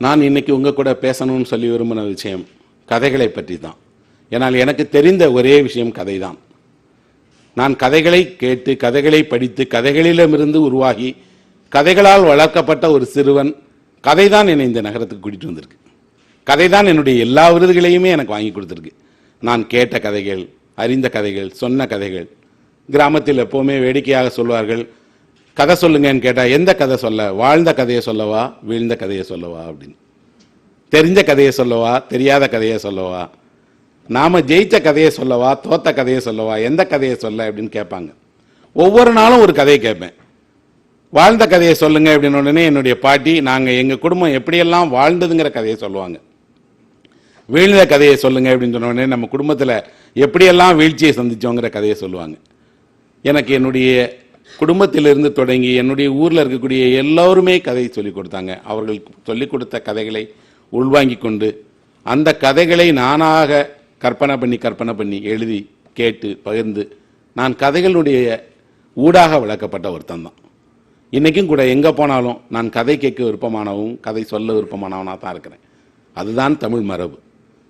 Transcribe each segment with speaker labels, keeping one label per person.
Speaker 1: நான் இன்னைக்கு உங்க கூட பேசணும்னு சொல்லி விரும்பின விஷயம் கதைகளை பற்றி தான் ஏன்னால் எனக்கு தெரிந்த ஒரே விஷயம் கதை தான் நான் கதைகளை கேட்டு கதைகளை படித்து கதைகளிடமிருந்து உருவாகி கதைகளால் வளர்க்கப்பட்ட ஒரு சிறுவன் கதை தான் என்னை இந்த நகரத்துக்கு கூட்டிட்டு வந்திருக்கு. கதை தான் என்னுடைய எல்லா விருதுகளையுமே எனக்கு வாங்கி கொடுத்துருக்கு. நான் கேட்ட கதைகள் அறிந்த கதைகள் சொன்ன கதைகள் கிராமத்தில் எப்போவுமே வேடிக்கையாக சொல்வார்கள். கதை சொல்லுங்கன்னு கேட்டால் எந்த கதை சொல்ல? வாழ்ந்த கதையை சொல்லவா? வீழ்ந்த கதையை சொல்லவா? அப்படின்னு. தெரிஞ்ச கதையை சொல்லவா? தெரியாத கதையை சொல்லவா? நாம் ஜெயித்த கதையை சொல்லவா? தோத்த கதையை சொல்லவா? எந்த கதையை சொல்ல? அப்படின்னு கேட்பாங்க. ஒவ்வொரு நாளும் ஒரு கதையை கேட்பேன். வாழ்ந்த கதையை சொல்லுங்க அப்படின்னு உடனே என்னுடைய பாட்டி நாங்கள் எங்கள் குடும்பம் எப்படியெல்லாம் வாழ்ந்ததுங்கிற கதையை சொல்லுவாங்க. வீழ்ந்த கதையை சொல்லுங்க அப்படின்னு சொன்ன உடனே நம்ம குடும்பத்தில் எப்படியெல்லாம் வீழ்ச்சியை சந்திச்சோங்கிற கதையை சொல்லுவாங்க. எனக்கு என்னுடைய குடும்பத்திலிருந்து தொடங்கி என்னுடைய ஊரில் இருக்கக்கூடிய எல்லோருமே கதை சொல்லிக் கொடுத்தாங்க. அவர்கள் சொல்லிக் கொடுத்த கதைகளை உள்வாங்கி கொண்டு அந்த கதைகளை நானாக கற்பனை பண்ணி கற்பனை பண்ணி எழுதி கேட்டு பகிர்ந்து நான் கதைகளுடைய ஊடாக விளக்கப்பட்ட ஒருத்தன் தான் இன்றைக்கும் கூட எங்கே போனாலும் நான் கதை கேட்க விருப்பமானவும் கதை சொல்ல விருப்பமானவனாக தான் இருக்கிறேன். அதுதான் தமிழ் மரபு.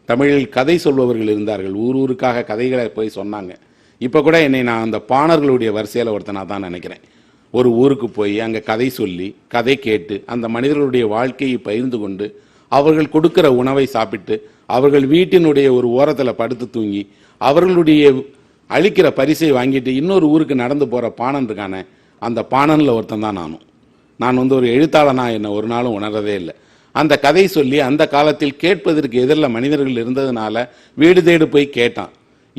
Speaker 1: தமிழில் கதை சொல்பவர்கள் இருந்தார்கள். ஊர் ஊருக்காக கதைகளை போய் சொன்னாங்க. இப்போ கூட என்னை நான் அந்த பாணர்களுடைய வரிசையில் ஒருத்தனாக தான் நினைக்கிறேன். ஒரு ஊருக்கு போய் அங்கே கதை சொல்லி கதை கேட்டு அந்த மனிதர்களுடைய வாழ்க்கையை பகிர்ந்து கொண்டு அவர்கள் கொடுக்கிற உணவை சாப்பிட்டு அவர்கள் வீட்டினுடைய ஒரு ஓரத்தில் படுத்து தூங்கி அவர்களுடைய அளிக்கிற பரிசை வாங்கிட்டு இன்னொரு ஊருக்கு நடந்து போகிற பாணன் இருக்கானே அந்த பாணனில் ஒருத்தன் தான் நானும். நான் வந்து ஒரு எழுத்தாளனாக என்னை ஒரு நாளும் உணர்றதே இல்லை. அந்த கதை சொல்லி அந்த காலத்தில் கேட்பதற்கு எதிரில் மனிதர்கள் இருந்ததுனால வீடு தேடு போய் கேட்டான்.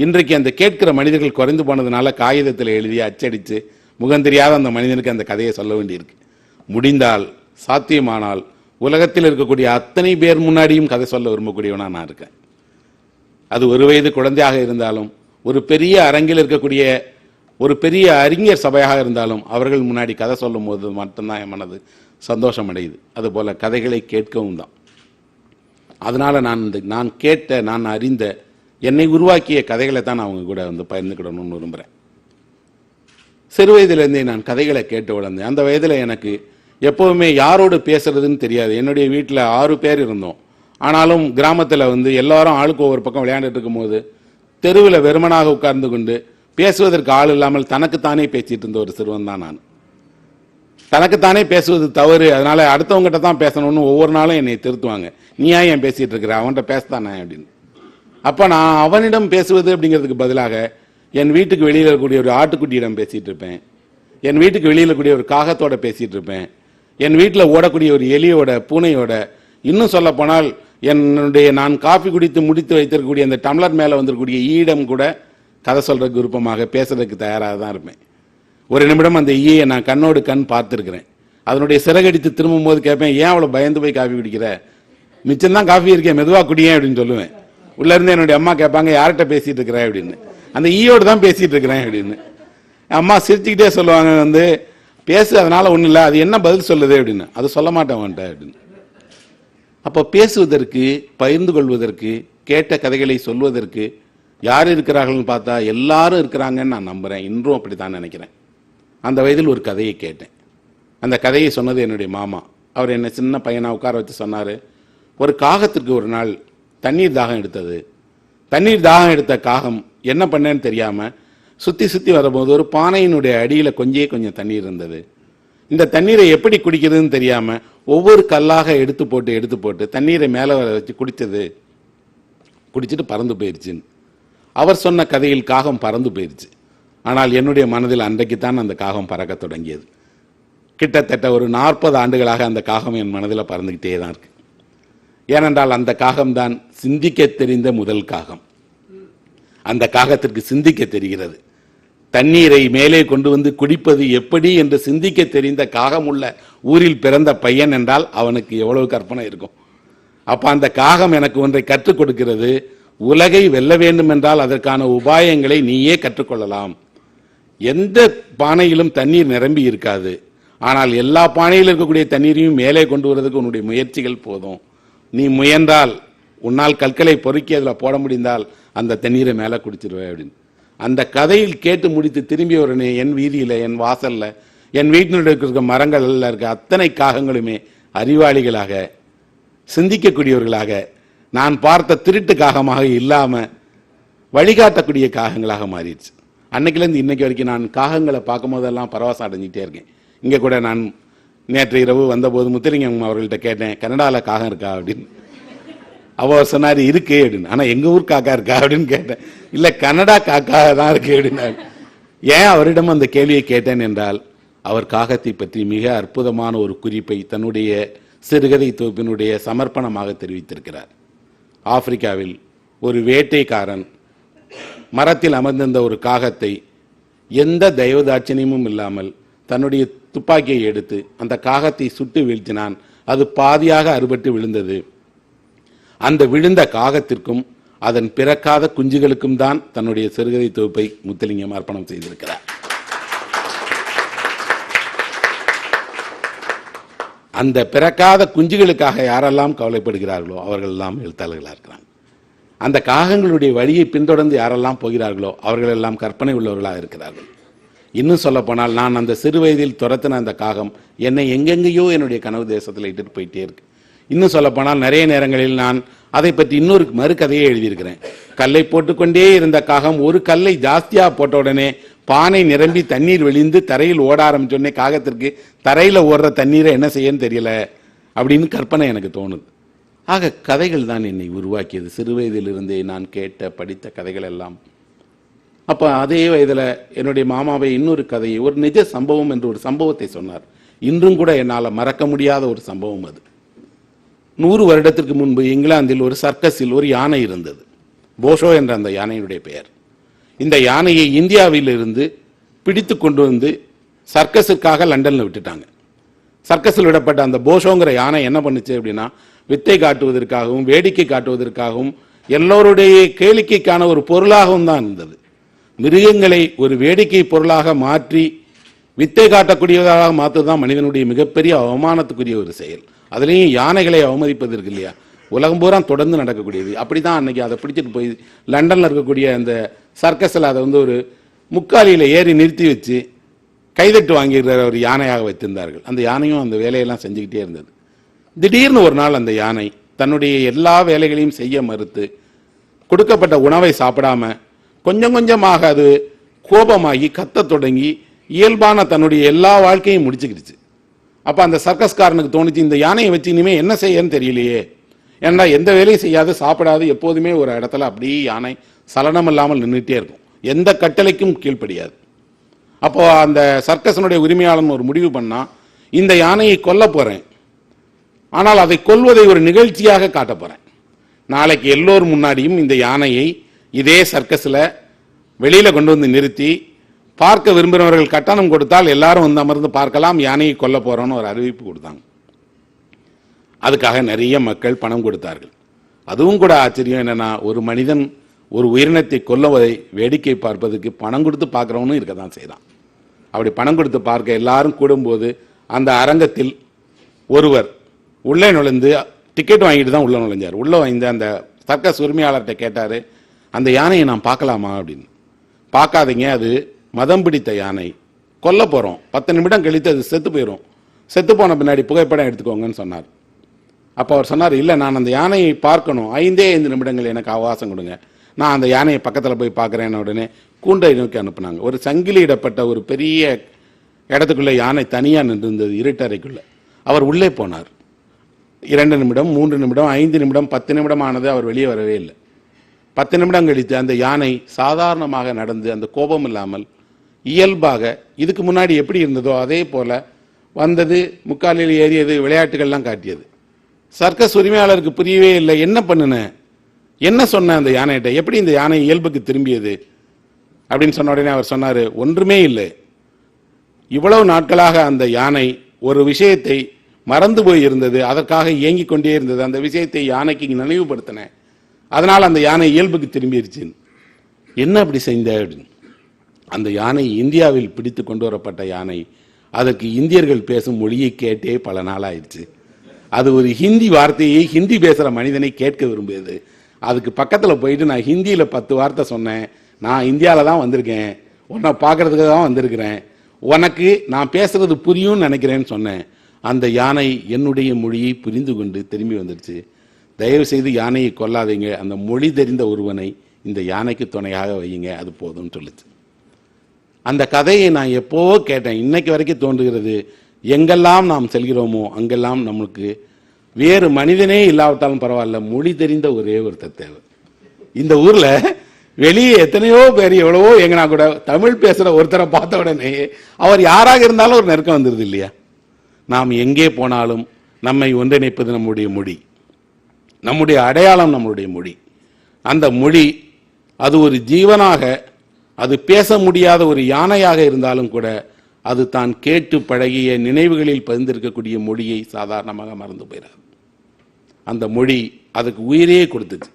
Speaker 1: இன்றைக்கு அந்த கேட்கிற மனிதர்கள் குறைந்து போனதுனால காகிதத்தில் எழுதி அச்சடித்து முகம் தெரியாத அந்த மனிதனுக்கு அந்த கதையை சொல்ல வேண்டியிருக்கு. முடிந்தால் சாத்தியமானால் உலகத்தில் இருக்கக்கூடிய அத்தனை பேர் முன்னாடியும் கதை சொல்ல விரும்பக்கூடியவனாக நான் இருக்கேன். அது ஒரு வயது குழந்தையாக இருந்தாலும் ஒரு பெரிய அரங்கில் இருக்கக்கூடிய ஒரு பெரிய அறிஞர் சபையாக இருந்தாலும் அவர்கள் முன்னாடி கதை சொல்லும் போது மட்டும்தான் என் மனது சந்தோஷம் அடையுது அதுபோல் கதைகளை கேட்கவும் தான். அதனால் நான் இந்த நான் கேட்ட நான் அறிந்த என்னை உருவாக்கிய கதைகளை தான் நான் அவங்க கூட வந்து பகிர்ந்துக்கிடணும்னு விரும்புகிறேன் சிறு வயதிலிருந்தே நான் கதைகளை கேட்டு வளர்ந்தேன். அந்த வயதில் எனக்கு எப்போவுமே யாரோடு பேசுறதுன்னு தெரியாது. என்னுடைய வீட்டில் ஆறு பேர் இருந்தோம். ஆனாலும் கிராமத்தில் வந்து எல்லாரும் ஆளுக்கு ஒவ்வொரு பக்கம் விளையாண்டுட்டு இருக்கும்போது தெருவில் வெறுமனாக உட்கார்ந்து கொண்டு பேசுவதற்கு ஆள் இல்லாமல் தனக்குத்தானே பேசிகிட்டு இருந்த ஒரு சிறுவன் தான் நான். தனக்குத்தானே பேசுவது தவறு. அதனால் அடுத்தவங்ககிட்ட தான் பேசணும்னு ஒவ்வொரு நாளும் என்னை திருத்துவாங்க. நீ ஏன் பேசிகிட்டு இருக்கிற? அவன்கிட்ட பேசத்தானே அப்படின்னு. அப்ப நான் அவனிடம் பேசுவது அப்படிங்கிறதுக்கு பதிலாக என் வீட்டுக்கு வெளியில் இருக்கக்கூடிய ஒரு ஆட்டுக்குட்டியிடம் பேசிட்டு இருப்பேன். என் வீட்டுக்கு வெளியில் இருக்கக்கூடிய ஒரு காகத்தோட பேசிட்டு இருப்பேன். என் வீட்டில் ஓடக்கூடிய ஒரு எலியோட பூனையோட இன்னும் சொல்ல போனால் என்னுடைய நான் காஃபி குடித்து முடித்து வைத்திருக்கக்கூடிய அந்த டம்ளர் மேலே வந்திருக்கக்கூடிய ஈடம் கூட கதை சொல்றதுக்கு விருப்பமாக பேசுறதுக்கு தயாராக தான் இருப்பேன். ஒரு நிமிடம் அந்த ஈயை நான் கண்ணோடு கண் பார்த்துருக்கிறேன். அதனுடைய சிறகடித்து திரும்பும் போது கேட்பேன் ஏன் அவ்வளோ பயந்து போய் காஃபி குடிக்கிற? மிச்சம்தான் காஃபி இருக்கேன் மெதுவாக குடியேன் அப்படின்னு சொல்லுவேன். உள்ள இருந்து என்னுடைய அம்மா கேட்பாங்க யார்கிட்ட பேசிட்டு இருக்கிறேன் அப்படின்னு. அந்த ஈயோடு தான் பேசிட்டு இருக்கிறேன் அப்படின்னு. அம்மா சிரிச்சுக்கிட்டே சொல்லுவாங்க வந்து பேசு அதனால ஒன்றும் இல்லை. அது என்ன பதில் சொல்லுது? அப்படின்னு. அது சொல்ல மாட்டேன் அவன்கிட்ட அப்படின்னு. அப்போ பேசுவதற்கு பகிர்ந்து கொள்வதற்கு கேட்ட கதைகளை சொல்வதற்கு யார் இருக்கிறார்கள்னு பார்த்தா எல்லாரும் இருக்கிறாங்கன்னு நான் நம்புகிறேன் இன்றும் அப்படித்தான் நினைக்கிறேன். அந்த வயதில் ஒரு கதையை கேட்டேன். அந்த கதையை சொன்னது என்னுடைய மாமா. அவர் என்னை சின்ன பையனாக உட்கார வச்சு சொன்னார். ஒரு காகத்திற்கு ஒரு நாள் தண்ணீர் தாகம் எடுத்தது. தண்ணீர் தாகம் எடுத்த காகம் என்ன பண்ணேன்னு தெரியாமல் சுற்றி சுற்றி வரும்போது ஒரு பானையினுடைய அடியில் கொஞ்சே கொஞ்சம் தண்ணீர் இருந்தது. இந்த தண்ணீரை எப்படி குடிக்கிறதுன்னு தெரியாமல் ஒவ்வொரு கல்லாக எடுத்து போட்டு எடுத்து போட்டு தண்ணீரை மேலே வர வச்சு குடித்தது. குடிச்சிட்டு பறந்து போயிடுச்சுன்னு அவர் சொன்ன கதையில் காகம் பறந்து போயிடுச்சு ஆனால் என்னுடைய மனதில் அன்றைக்கு தான் அந்த காகம் பறக்க தொடங்கியது. கிட்டத்தட்ட ஒரு நாற்பது ஆண்டுகளாக அந்த காகம் என் மனதில் பறந்துக்கிட்டே தான் இருக்குது ஏனென்றால் அந்த காகம்தான் சிந்திக்க தெரிந்த முதல் காகம். அந்த காகத்திற்கு சிந்திக்க தெரிகிறது. தண்ணீரை மேலே கொண்டு வந்து குடிப்பது எப்படி என்று சிந்திக்க தெரிந்த காகம் உள்ள ஊரில் பிறந்த பையன் என்றால் அவனுக்கு எவ்வளவு கற்பனை இருக்கும். அப்போ அந்த காகம் எனக்கு ஒன்றை கற்றுக் கொடுக்கிறது. உலகை வெல்ல வேண்டும் என்றால் அதற்கான உபாயங்களை நீயே கற்றுக்கொள்ளலாம். எந்த பானையிலும் தண்ணீர் நிரம்பி இருக்காது. ஆனால் எல்லா பானையிலும் இருக்கக்கூடிய தண்ணீரையும் மேலே கொண்டு வரதுக்கு உன்னுடைய முயற்சிகள் போதும். நீ முயன்றால் உன்னால் கற்களை பொறுக்கி அதில் போட முடிந்தால் அந்த தண்ணீரை மேலே குடிச்சிருவேன் அப்படின்னு. அந்த கதையில் கேட்டு முடித்து திரும்பிய உடனே என் வீதியில் என் வாசலில் என் வீட்டினுடைய இருக்க மரங்களில் இருக்க. அத்தனை காகங்களுமே அறிவாளிகளாக சிந்திக்கக்கூடியவர்களாக நான் பார்த்த திருட்டு காகமாக இல்லாமல் வழிகாட்டக்கூடிய காகங்களாக மாறிடுச்சு. அன்னைக்குலேருந்து இன்னைக்கு வரைக்கும் நான் காகங்களை பார்க்கும் போதெல்லாம் பரவசம் அடைஞ்சிட்டே இருக்கேன். இங்கே கூட நான் நேற்று இரவு வந்தபோது முத்திரிங்கம் அவர்கள்ட்ட கேட்டேன் கனடாவில் காகம் இருக்கா? அப்படின்னு. அவர் சொன்னார் இருக்கு அப்படின்னு. ஆனால் எங்கள் ஊர் காக்கா இருக்கா? அப்படின்னு கேட்டேன். இல்லை கனடா காக்கா தான் இருக்கு அப்படின்னாரு. ஏன் அவரிடம் அந்த கேள்வியை கேட்டேன் என்றால் அவர் காகத்தை பற்றி மிக அற்புதமான ஒரு குறிப்பை தன்னுடைய சிறுகதை தொகுப்பினுடைய சமர்ப்பணமாக தெரிவித்திருக்கிறார். ஆப்பிரிக்காவில் ஒரு வேட்டைக்காரன் மரத்தில் அமர்ந்திருந்த ஒரு காகத்தை எந்த தெய்வதாட்சணியமும் இல்லாமல் தன்னுடைய துப்பாக்கியை எடுத்து அந்த காகத்தை சுட்டு வீழ்த்தினான். அது பாதியாக அறுபட்டு விழுந்தது. அந்த விழுந்த காகத்திற்கும் அதன் பிறக்காத குஞ்சுகளுக்கும் தான் தன்னுடைய சிறுகதை தொகுப்பை முத்தலிங்கம் அர்ப்பணம் செய்திருக்கிறார். அந்த பிறக்காத குஞ்சுகளுக்காக யாரெல்லாம் கவலைப்படுகிறார்களோ அவர்கள் எல்லாம் எழுத்தாளர்களாக இருக்கிறாங்க. அந்த காகங்களுடைய வழியை பின்தொடர்ந்து யாரெல்லாம் போகிறார்களோ அவர்கள் எல்லாம் கற்பனை உள்ளவர்களாக இருக்கிறார்கள். இன்னும் சொல்ல போனால் நான் அந்த சிறு வயதில் துரத்தின அந்த காகம் என்னை எங்கெங்கேயோ என்னுடைய கனவு தேசத்தில் இட்டுட்டு போயிட்டே இருக்கு. இன்னும் சொல்ல போனால் நிறைய நேரங்களில் நான் அதை பற்றி இன்னொரு மறுகதையே எழுதியிருக்கிறேன். கல்லை போட்டுக்கொண்டே இருந்த காகம் ஒரு கல்லை ஜாஸ்தியாக போட்ட உடனே பானை நிரம்பி தண்ணீர் வெளிந்து தரையில் ஓட ஆரம்பிச்சோடனே காகத்திற்கு தரையில் ஓடுற தண்ணீரை என்ன செய்யன்னு தெரியல அப்படின்னு கற்பனை எனக்கு தோணுது. ஆக கதைகள் தான் என்னை உருவாக்கியது. சிறு வயதிலிருந்தே நான் கேட்ட படித்த கதைகள் எல்லாம் அப்போ அதே வயதில் என்னுடைய மாமாவை இன்னொரு கதையை ஒரு நிஜ சம்பவம் என்று ஒரு சம்பவத்தை சொன்னார். இன்றும் கூட என்னால் மறக்க முடியாத ஒரு சம்பவம் அது. நூறு வருடத்திற்கு முன்பு இங்கிலாந்தில் ஒரு சர்க்கஸில் ஒரு யானை இருந்தது. போஷோ என்ற அந்த யானையினுடைய பெயர். இந்த யானையை இந்தியாவிலிருந்து பிடித்து கொண்டு வந்து சர்க்கஸுக்காக லண்டனில் விட்டுட்டாங்க. சர்க்கஸில் விடப்பட்ட அந்த போஷோங்கிற யானை என்ன பண்ணுச்சு அப்படின்னா வித்தை காட்டுவதற்காகவும் வேடிக்கை காட்டுவதற்காகவும் எல்லோருடைய கேளிக்கைக்கான ஒரு பொருளாகவும் தான் இருந்தது. மிருகங்களை ஒரு வேடிக்கை பொருளாக மாற்றி வித்தை காட்டக்கூடியதாக மாற்றுதான் மனிதனுடைய மிகப்பெரிய அவமானத்துக்குரிய ஒரு செயல். அதுலேயும் யானைகளை அவமதிப்பது இருக்கு இல்லையா? உலகம் பூரா தொடர்ந்து நடக்கக்கூடியது. அப்படி தான் அன்னைக்கு அதை பிடிச்சிட்டு போய் லண்டனில் இருக்கக்கூடிய அந்த சர்க்கஸில் அதை வந்து ஒரு முக்காலியில் ஏறி நிறுத்தி வச்சு கைதட்டு வாங்கிடுற ஒரு யானையாக வைத்திருந்தார்கள். அந்த யானையும் அந்த வேலையெல்லாம் செஞ்சுக்கிட்டே இருந்தது. திடீர்னு ஒரு நாள் அந்த யானை தன்னுடைய எல்லா வேலைகளையும் செய்ய மறுத்து கொடுக்கப்பட்ட உணவை சாப்பிடாம கொஞ்சம் கொஞ்சமாக அது கோபமாகி கத்தத் தொடங்கி இயல்பான தன்னுடைய எல்லா வாழ்க்கையும் முடிச்சுக்கிடுச்சு. அப்போ அந்த சர்க்கஸ்காரனுக்கு தோணுச்சு இந்த யானையை வச்சு இனிமேல் என்ன செய்யன்னு தெரியலையே. ஏன்னா எந்த வேலையும் செய்யாது சாப்பிடாது எப்போதுமே ஒரு இடத்துல அப்படியே யானை சலனம் இல்லாமல் நின்றுட்டே இருக்கும். எந்த கட்டளைக்கும் கீழ்ப்படியாது. அப்போது அந்த சர்க்கஸனுடைய உரிமையாளன் ஒரு முடிவு பண்ணால் இந்த யானையை கொல்ல போகிறேன் ஆனால் அதை கொல்வதை ஒரு நிகழ்ச்சியாக காட்ட போகிறேன் நாளைக்கு எல்லோர் முன்னாடியும் இந்த யானையை இதே சர்க்கஸில் வெளியில கொண்டு வந்து நிறுத்தி பார்க்க விரும்புகிறவர்கள் கட்டணம் கொடுத்தால் எல்லாரும் வந்து அமர்ந்து பார்க்கலாம் யானையை கொல்ல போறோம்னு ஒரு அறிவிப்பு கொடுத்தாங்க. அதுக்காக நிறைய மக்கள் பணம் கொடுத்தார்கள். அதுவும் கூட ஆச்சரியம் என்னென்னா ஒரு மனிதன் ஒரு உயிரினத்தை கொல்லுவதை வேடிக்கை பார்ப்பதற்கு பணம் கொடுத்து பார்க்குறவனும் இருக்க தான் செய்கிறான் அப்படி பணம் கொடுத்து பார்க்க எல்லாரும் கூடும்போது அந்த அரங்கத்தில் ஒருவர் உள்ளே நுழைந்து டிக்கெட் வாங்கிட்டு தான் உள்ளே நுழைஞ்சார். உள்ளே வாய்ந்த அந்த சர்க்கஸ் உரிமையாளர்கிட்ட கேட்டார் அந்த யானையை நான் பார்க்கலாமா அப்படின்னு. பார்க்காதீங்க அது மதம் பிடித்த யானை. கொல்ல போகிறோம் பத்து நிமிடம் கழித்து அது செத்து போயிடும் செத்து போன பின்னாடி புகைப்படம் எடுத்துக்கோங்கன்னு சொன்னார். அப்போ அவர் சொன்னார் இல்லை நான் அந்த யானையை பார்க்கணும். ஐந்தே ஐந்து நிமிடங்கள் எனக்கு அவகாசம் கொடுங்க. நான் அந்த யானையை பக்கத்தில் போய் பார்க்குறேன் உடனே கூண்டை நோக்கி அனுப்புனாங்க. ஒரு சங்கிலியிடப்பட்ட ஒரு பெரிய இடத்துக்குள்ளே யானை தனியாக நின்றிருந்தது இருட்டறைக்குள்ளே. அவர் உள்ளே போனார். இரண்டு நிமிடம் மூன்று நிமிடம் ஐந்து நிமிடம் பத்து நிமிடம் ஆனது அவர் வெளியே வரவே இல்லை. பத்து நிமிடம் கழித்து அந்த யானை சாதாரணமாக நடந்து அந்த கோபம் இல்லாமல் இயல்பாக இதுக்கு முன்னாடி எப்படி இருந்ததோ அதே போல வந்தது முக்காலில் ஏறியது விளையாட்டுகள்லாம் காட்டியது. சர்க்கஸ் உரிமையாளருக்கு புரியவே இல்லை என்ன பண்ணுன? என்ன சொன்ன அந்த யானைகிட்ட? எப்படி இந்த யானை இயல்புக்கு திரும்பியது? அப்படின்னு சொன்ன உடனே அவர் சொன்னார் ஒன்றுமே இல்லை. இவ்வளவு நாட்களாக அந்த யானை ஒரு விஷயத்தை மறந்து போய் இருந்தது அதற்காக இயங்கிக் கொண்டே இருந்தது. அந்த விஷயத்தை யானைக்கு நினைவுபடுத்தினேன். அதனால் அந்த யானை இயல்புக்கு திரும்பிடுச்சு என்ன அப்படி செய்த? அப்படின்னு அந்த யானை இந்தியாவில் பிடித்து கொண்டு வரப்பட்ட யானை அதற்கு இந்தியர்கள் பேசும் மொழியை கேட்டே பல நாள் ஆயிடுச்சு அது ஒரு ஹிந்தி வார்த்தையை ஹிந்தி பேசுகிற மனிதனை கேட்க விரும்பியது. அதுக்கு பக்கத்தில் போயிட்டு நான் ஹிந்தியில் பத்து வார்த்தை சொன்னேன். நான் இந்தியாவில் தான் வந்திருக்கேன். உன்னை பார்க்கறதுக்கு தான் வந்திருக்கிறேன். உனக்கு நான் பேசுறது புரியும்னு நினைக்கிறேன்னு சொன்னேன். அந்த யானை என்னுடைய மொழியை புரிந்து கொண்டு திரும்பி வந்துடுச்சு. தயவு செய்து யானையை கொல்லாதீங்க. அந்த மொழி தெரிந்த ஒருவனை இந்த யானைக்கு துணையாக வையுங்க. அது போதும்னு சொல்லுச்சு. அந்த கதையை நான் எப்போவோ கேட்டேன். இன்னைக்கு வரைக்கும் தோன்றுகிறது. எங்கெல்லாம் நாம் செல்கிறோமோ அங்கெல்லாம் நம்மளுக்கு வேறு மனிதனே இல்லாவிட்டாலும் பரவாயில்ல. மொழி தெரிந்த ஒரே ஒருத்தர் தேவை இந்த ஊரில் வெளியே எத்தனையோ பேர் எவ்வளவோ எங்கனா கூட தமிழ் பேசுகிற ஒருத்தரை பார்த்த உடனே அவர் யாராக இருந்தாலும் ஒரு நெருக்கம் வந்துடுது இல்லையா? நாம் எங்கே போனாலும் நம்மை ஒன்றிணைப்பது நம்முடைய மொழி. நம்முடைய அடையாளம் நம்மளுடைய மொழி. அந்த மொழி அது ஒரு ஜீவனாக அது பேச முடியாத ஒரு யானையாக இருந்தாலும் கூட அது தான் கேட்டு பழகிய நினைவுகளில் பதிந்திருக்கக்கூடிய மொழியை சாதாரணமாக மறந்து போயிடாது அந்த மொழி அதுக்கு உயிரே கொடுத்துச்சு.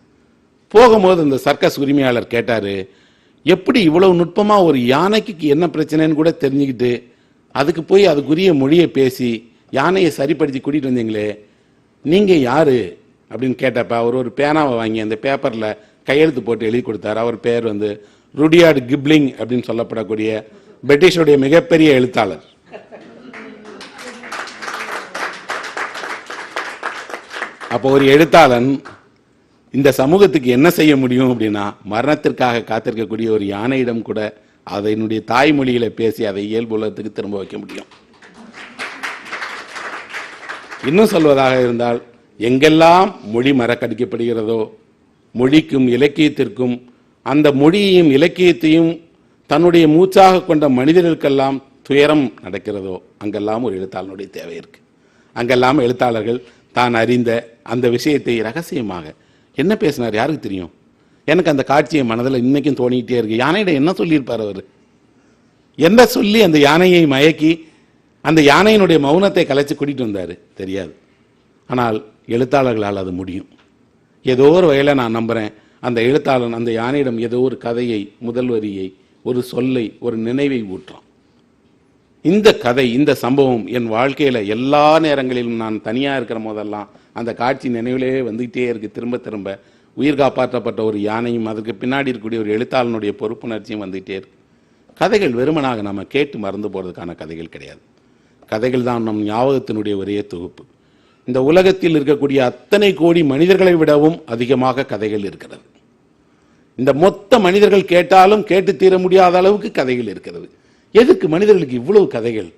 Speaker 1: போகும்போது அந்த சர்க்கஸ் உரிமையாளர் கேட்டார் எப்படி இவ்வளவு நுட்பமாக ஒரு யானைக்கு என்ன பிரச்சனைன்னு கூட தெரிஞ்சுக்கிட்டு அதுக்கு போய் அதுக்குரிய மொழியை பேசி யானையை சரிப்படுத்தி கூட்டிகிட்டு வந்தீங்களே நீங்கள் யார்? அப்படின்னு கேட்டப்ப அவர் ஒரு பேனாவை வாங்கி அந்த பேப்பரில் கையெழுத்து போட்டு எழுதி கொடுத்தார். அவர் பேர் வந்து ருடியார்டு கிப்ளிங் அப்படின்னு சொல்லப்படக்கூடிய பிரிட்டிஷுடைய மிகப்பெரிய எழுத்தாளர். அப்போ ஒரு எழுத்தாளன் இந்த சமூகத்துக்கு என்ன செய்ய முடியும் அப்படின்னா மரணத்திற்காக காத்திருக்கக்கூடிய ஒரு யானையிடம் கூட அதனுடைய தாய்மொழியில பேசி அதை இயல்பு உலகத்துக்கு திரும்ப வைக்க முடியும். இன்னும் சொல்வதாக இருந்தால் எங்கெல்லாம் மொழி மறக்கடிக்கப்படுகிறதோ மொழிக்கும் இலக்கியத்திற்கும் அந்த மொழியையும் இலக்கியத்தையும் தன்னுடைய மூச்சாக கொண்ட மனிதர்களுக்கெல்லாம் துயரம் நடக்கிறதோ அங்கெல்லாம் ஒரு எழுத்தாளனுடைய தேவை இருக்கு. அங்கெல்லாம் எழுத்தாளர்கள் தான் அறிந்த அந்த விஷயத்தை ரகசியமாக. என்ன பேசினார்? யாருக்கு தெரியும்? எனக்கு அந்த காட்சியை மனதில் இன்னைக்கும் தோணிக்கிட்டே இருக்கு. யானையிடம் என்ன சொல்லியிருப்பார் அவர்? என்ன சொல்லி அந்த யானையை மயக்கி அந்த யானையினுடைய மௌனத்தை கலைச்சு கூட்டிகிட்டு வந்தார்? தெரியாது. ஆனால் எழுத்தாளர்களால் அது முடியும். ஏதோ ஒரு வகையில் நான் நம்புகிறேன் அந்த எழுத்தாளன் அந்த யானையிடம் ஏதோ ஒரு கதையை முதல் வரியை ஒரு சொல்லை ஒரு நினைவை ஊற்றான் இந்த கதை இந்த சம்பவம் என் வாழ்க்கையில் எல்லா நேரங்களிலும் நான் தனியாக இருக்கிற போதெல்லாம் அந்த காட்சி நினைவிலே வந்துகிட்டே இருக்கு. திரும்ப திரும்ப உயிர் காப்பாற்றப்பட்ட ஒரு யானையும் அதற்கு பின்னாடி இருக்கக்கூடிய ஒரு எழுத்தாளனுடைய பொறுப்புணர்ச்சியும் வந்துகிட்டே இருக்கு. கதைகள் வெறுமனாக நம்ம கேட்டு மறந்து போகிறதுக்கான கதைகள் கிடையாது. கதைகள் தான் நம் ஞாபகத்தினுடைய ஒரே தொகுப்பு. இந்த உலகத்தில் இருக்கக்கூடிய அத்தனை கோடி மனிதர்களை விடவும் அதிகமாக கதைகள் இருக்கிறது. இந்த மொத்த மனிதர்கள் கேட்டாலும் கேட்டு தீர முடியாத அளவுக்கு கதைகள் இருக்கிறது. எதுக்கு மனிதர்களுக்கு இவ்வளவு கதைகள்?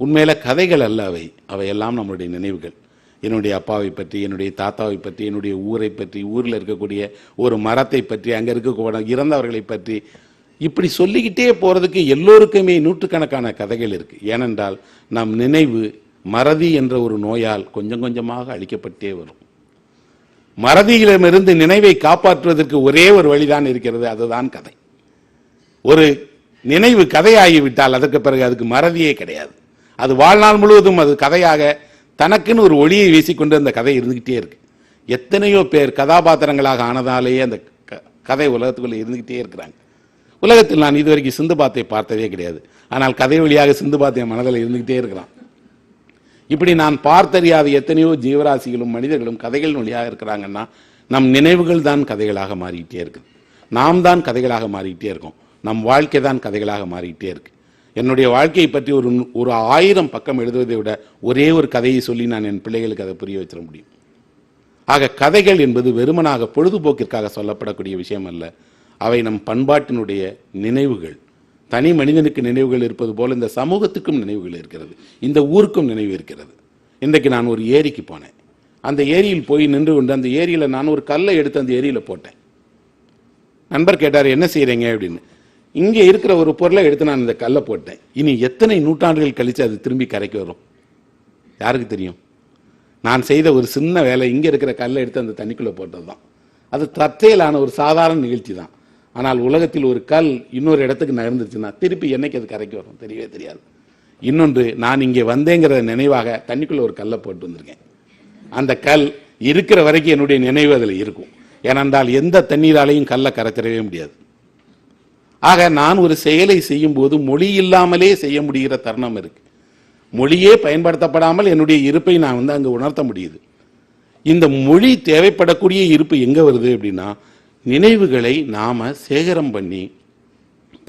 Speaker 1: உண்மையில கதைகள் அல்ல அவை. அவையெல்லாம் நம்மளுடைய நினைவுகள். என்னுடைய அப்பாவை பற்றி என்னுடைய தாத்தாவை பற்றி என்னுடைய ஊரை பற்றி ஊரில் இருக்கக்கூடிய ஒரு மரத்தை பற்றி அங்கே இருக்கக்கூடிய இறந்தவர்களை பற்றி இப்படி சொல்லிக்கிட்டே போகிறதுக்கு எல்லோருக்குமே நூற்றுக்கணக்கான கதைகள் இருக்குது ஏனென்றால் நம் நினைவு மறதி என்ற ஒரு நோயால் கொஞ்சம் கொஞ்சமாக அழிக்கப்பட்டே வரும். மறதியிடமிருந்து நினைவை காப்பாற்றுவதற்கு ஒரே ஒரு வழிதான் இருக்கிறது அதுதான் கதை. ஒரு நினைவு கதையாகிவிட்டால் அதற்கு பிறகு அதுக்கு மறதியே கிடையாது. அது வாழ்நாள் முழுவதும் அது கதையாக தனக்குன்னு ஒரு ஒளியை வீசிக்கொண்டு அந்த கதை இருந்துகிட்டே இருக்கு. எத்தனையோ பேர் கதாபாத்திரங்களாக ஆனதாலேயே அந்த க- கதை உலகத்துக்குள்ளே இருந்துகிட்டே இருக்கிறாங்க. உலகத்தில் நான் இதுவரைக்கும் சிந்துபாத்தை பார்த்ததே கிடையாது. ஆனால் கதை வழியாக சிந்துபாத்தை என் மனதில் இருந்துகிட்டே இருக்கிறான். இப்படி நான் பார்த்தறியாத எத்தனையோ ஜீவராசிகளும் மனிதர்களும் கதைகள் வழியாக இருக்கிறாங்கன்னா நம் நினைவுகள் தான் கதைகளாக மாறிக்கிட்டே இருக்குது நாம் தான் கதைகளாக மாறிக்கிட்டே இருக்கோம். நம் வாழ்க்கை தான் கதைகளாக மாறிக்கிட்டே இருக்கு. என்னுடைய வாழ்க்கையை பற்றி ஒரு ஒரு ஆயிரம் பக்கம் எழுதுவதை விட ஒரே ஒரு கதையை சொல்லி நான் என் பிள்ளைகளுக்கு அதை புரிய வச்சிட முடியும். ஆக கதைகள் என்பது வெறுமனாக பொழுதுபோக்கிற்காக சொல்லப்படக்கூடிய விஷயம் அல்ல. அவை நம் பண்பாட்டினுடைய நினைவுகள். தனி மனிதனுக்கு நினைவுகள் இருப்பது போல இந்த சமூகத்துக்கும் நினைவுகள் இருக்கிறது. இந்த ஊருக்கும் நினைவு இருக்கிறது. இன்றைக்கு நான் ஒரு ஏரிக்கு போனேன். அந்த ஏரியில் போய் நின்று கொண்டு அந்த ஏரியில் நான் ஒரு கல்லை எடுத்து அந்த ஏரியில் போட்டேன். நண்பர் கேட்டார் என்ன செய்கிறீங்க அப்படின்னு. இங்கே இருக்கிற ஒரு பொருளை எடுத்து நான் இந்த கல்லை போட்டேன். இனி எத்தனை நூற்றாண்டுகள் கழித்து அது திரும்பி கரைக்கு வரும்? யாருக்கு தெரியும்? நான் செய்த ஒரு சின்ன வேலை இங்கே இருக்கிற கல்லை எடுத்து அந்த தண்ணிக்குள்ளே போட்டது தான் அது தற்செயலான ஒரு சாதாரண நிகழ்ச்சி தான் ஆனால் உலகத்தில் ஒரு கல் இன்னொரு இடத்துக்கு நகர்ந்துருச்சுன்னா திருப்பி என்னைக்கு அது கரைக்கு வரும்? தெரியவே தெரியாது. இன்னொன்று நான் இங்கே வந்தேங்கிற நினைவாக தண்ணிக்குள்ளே ஒரு கல்லை போட்டு வந்திருக்கேன். அந்த கல் இருக்கிற வரைக்கும் என்னுடைய நினைவு அதில் இருக்கும். ஏனென்றால் எந்த தண்ணீராலையும் கல்லை கரைச்சிடவே முடியாது. ஆக நான் ஒரு செயலை செய்யும் போது மொழி இல்லாமலே செய்ய முடிகிற தருணம் இருக்கு. மொழியே பயன்படுத்தப்படாமல் என்னுடைய இருப்பை நான் வந்து அங்கே உணர்த்த முடியுது. இந்த மொழி தேவைப்படக்கூடிய இருப்பு எங்கே வருது அப்படின்னா நினைவுகளை நாம் சேகரம் பண்ணி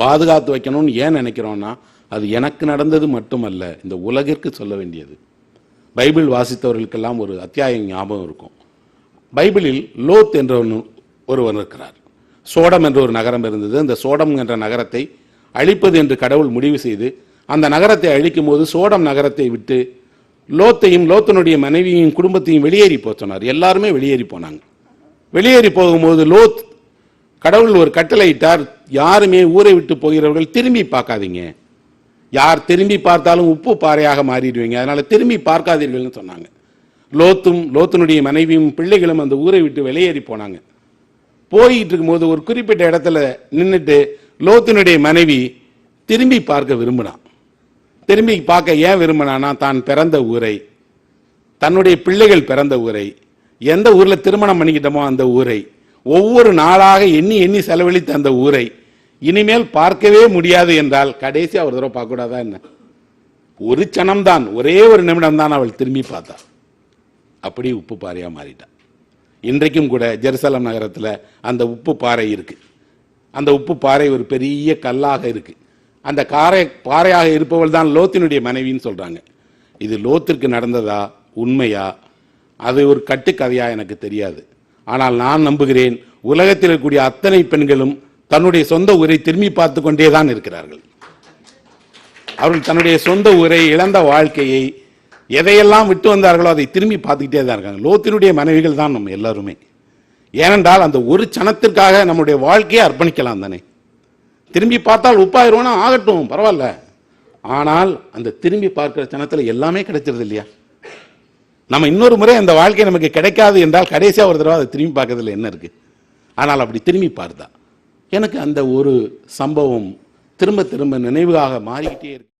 Speaker 1: பாதுகாத்து வைக்கணும்னு ஏன் நினைக்கிறோன்னா அது எனக்கு நடந்தது மட்டுமல்ல இந்த உலகிற்கு சொல்ல வேண்டியது. பைபிள் வாசித்தவர்களுக்கெல்லாம் ஒரு அத்தியாயம் ஞாபகம் இருக்கும். பைபிளில் லோத் என்ற ஒருவன் இருக்கிறார். சோடம் என்ற ஒரு நகரம் இருந்தது. அந்த சோடம் என்ற நகரத்தை அழிப்பது என்று கடவுள் முடிவு செய்து அந்த நகரத்தை அழிக்கும் போது சோடம் நகரத்தை விட்டு லோத்தையும் லோத்தனுடைய மனைவியும் குடும்பத்தையும் வெளியேறி போக சொன்னார். எல்லாருமே வெளியேறி போனாங்க. வெளியேறி போகும்போது லோத் கடவுள் ஒரு கட்டளையிட்டார் யாருமே ஊரை விட்டு போகிறவர்கள் திரும்பி பார்க்காதீங்க. யார் திரும்பி பார்த்தாலும் உப்பு பாறையாக மாறிடுவீங்க. அதனால திரும்பி பார்க்காதீர்கள்னு சொன்னாங்க. லோத்தும் லோத்தனுடைய மனைவியும் பிள்ளைகளும் அந்த ஊரை விட்டு வெளியேறி போனாங்க. போயிட்டு இருக்கும்போது ஒரு குறிப்பிட்ட இடத்துல நின்றுட்டு லோத்தினுடைய மனைவி திரும்பி பார்க்க விரும்பினான். திரும்பி பார்க்க ஏன் விரும்பினான்னா தான் பிறந்த ஊரை தன்னுடைய பிள்ளைகள் பிறந்த ஊரை எந்த ஊரில் திருமணம் பண்ணிக்கிட்டோமோ அந்த ஊரை ஒவ்வொரு நாளாக எண்ணி எண்ணி செலவழித்த அந்த ஊரை இனிமேல் பார்க்கவே முடியாது என்றால் கடைசியா ஒரு தடவை பார்க்கக்கூடாதா என்ன? ஒரு சனம்தான் ஒரே ஒரு நிமிடம் தான் அவள் திரும்பி பார்த்தா. அப்படி உப்பு பாறையாக மாறிட்டான் இன்றைக்கும் கூட ஜெருசலம் நகரத்தில் அந்த உப்பு பாறை இருக்கு. அந்த உப்பு பாறை ஒரு பெரிய கல்லாக இருக்கு. அந்த காரை பாறையாக இருப்பவள் தான் லோத்தினுடைய மனைவின்னு சொல்கிறாங்க இது லோத்திற்கு நடந்ததா? உண்மையா? அது ஒரு கட்டுக்கதையா எனக்கு தெரியாது. ஆனால் நான் நம்புகிறேன் உலகத்தில் இருக்கக்கூடிய அத்தனை பெண்களும் தன்னுடைய சொந்த ஊரை திரும்பி பார்த்து கொண்டே தான் இருக்கிறார்கள். அவர்கள் தன்னுடைய சொந்த ஊரை இழந்த வாழ்க்கையை எதையெல்லாம் விட்டு வந்தார்களோ அதை திரும்பி பார்த்துக்கிட்டே தான் இருக்காங்க. லோத்தினுடைய மனைவிகள் தான் நம்ம எல்லாருமே. ஏனென்றால் அந்த ஒரு சனத்திற்காக நம்முடைய வாழ்க்கையை அர்ப்பணிக்கலாம் தானே. திரும்பி பார்த்தால் உப்பாயிருவோம்னா ஆகட்டும் பரவாயில்ல. ஆனால் அந்த திரும்பி பார்க்கிற சனத்தில் எல்லாமே கிடைச்சிருது இல்லையா? நம்ம இன்னொரு முறை அந்த வாழ்க்கை நமக்கு கிடைக்காது என்றால் கடைசியாக ஒரு தடவை அதை திரும்பி பார்க்கறதுல என்ன இருக்கு? ஆனால் அப்படி திரும்பி பார்த்தா எனக்கு அந்த ஒரு சம்பவம் திரும்ப திரும்ப நினைவாக மாறிக்கிட்டே இருக்கு.